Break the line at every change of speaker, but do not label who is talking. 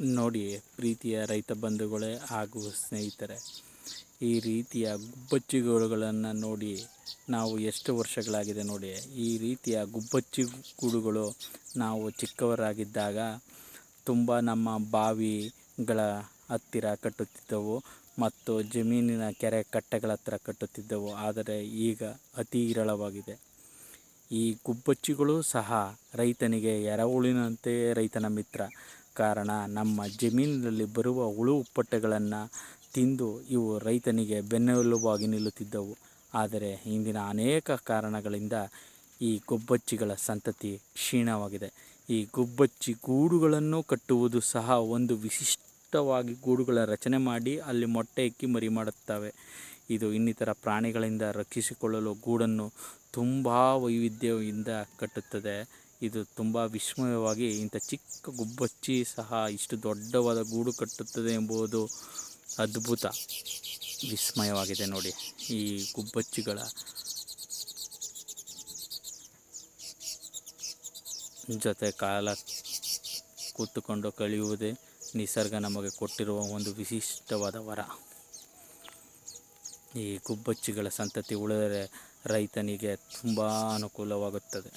ನೋಡಿ, ಪ್ರೀತಿಯ ರೈತ ಬಂಧುಗಳೇ ಹಾಗೂ ಸ್ನೇಹಿತರೆ, ಈ ರೀತಿಯ ಗುಬ್ಬಚ್ಚಿಗೂಡುಗಳನ್ನು ನೋಡಿ ನಾವು ಎಷ್ಟು ವರ್ಷಗಳಾಗಿದೆ ನೋಡಿ. ಈ ರೀತಿಯ ಗುಬ್ಬಚ್ಚಿ ಗೂಡುಗಳು ನಾವು ಚಿಕ್ಕವರಾಗಿದ್ದಾಗ ತುಂಬ ನಮ್ಮ ಬಾವಿಗಳ ಹತ್ತಿರ ಕಟ್ಟುತ್ತಿದ್ದವು ಮತ್ತು ಜಮೀನಿನ ಕೆರೆ ಕಟ್ಟೆಗಳ ಹತ್ತಿರ ಕಟ್ಟುತ್ತಿದ್ದವು. ಆದರೆ ಈಗ ಅತಿ ವಿರಳವಾಗಿದೆ. ಈ ಗುಬ್ಬಚ್ಚಿಗಳು ಸಹ ರೈತನಿಗೆ ಎರವುಳಿನಂತೆ ರೈತನ ಮಿತ್ರ. ಕಾರಣ ನಮ್ಮ ಜಮೀನಿನಲ್ಲಿ ಬರುವ ಹುಳು ಉಪ್ಪಟ್ಟೆಗಳನ್ನು ತಿಂದು ಇವು ರೈತನಿಗೆ ಬೆನ್ನೆಲುಬಾಗಿ ನಿಲ್ಲುತ್ತಿದ್ದವು. ಆದರೆ ಇಂದಿನ ಅನೇಕ ಕಾರಣಗಳಿಂದ ಈ ಗುಬ್ಬಚ್ಚಿಗಳ ಸಂತತಿ ಕ್ಷೀಣವಾಗಿದೆ. ಈ ಗುಬ್ಬಚ್ಚಿ ಗೂಡುಗಳನ್ನು ಕಟ್ಟುವುದು ಸಹ ಒಂದು ವಿಶಿಷ್ಟವಾಗಿ ಗೂಡುಗಳ ರಚನೆ ಮಾಡಿ ಅಲ್ಲಿ ಮೊಟ್ಟೆ ಇಕ್ಕಿ ಮರಿ ಮಾಡುತ್ತವೆ. ಇದು ಇನ್ನಿತರ ಪ್ರಾಣಿಗಳಿಂದ ರಕ್ಷಿಸಿಕೊಳ್ಳಲು ಗೂಡನ್ನು ತುಂಬ ವೈವಿಧ್ಯದಿಂದ ಕಟ್ಟುತ್ತದೆ. ಇದು ತುಂಬ ವಿಸ್ಮಯವಾಗಿ ಇಂಥ ಚಿಕ್ಕ ಗುಬ್ಬಚ್ಚಿ ಸಹ ಇಷ್ಟು ದೊಡ್ಡವಾದ ಗೂಡು ಕಟ್ಟುತ್ತದೆ ಎಂಬುದು ಅದ್ಭುತ. ವಿಸ್ಮಯವಾಗಿದೆ ನೋಡಿ ಈ ಗುಬ್ಬಚ್ಚಿಗಳ ಜೊತೆ ಕಾಲ ಕೂತುಕೊಂಡು ಕಳೆಯುವುದೇ ನಿಸರ್ಗ ನಮಗೆ ಕೊಟ್ಟಿರುವ ಒಂದು ವಿಶಿಷ್ಟವಾದ ವರ. ಈ ಗುಬ್ಬಚ್ಚಿಗಳ ಸಂತತಿ ಉಳಿದರೆ ರೈತನಿಗೆ ತುಂಬ ಅನುಕೂಲವಾಗುತ್ತದೆ.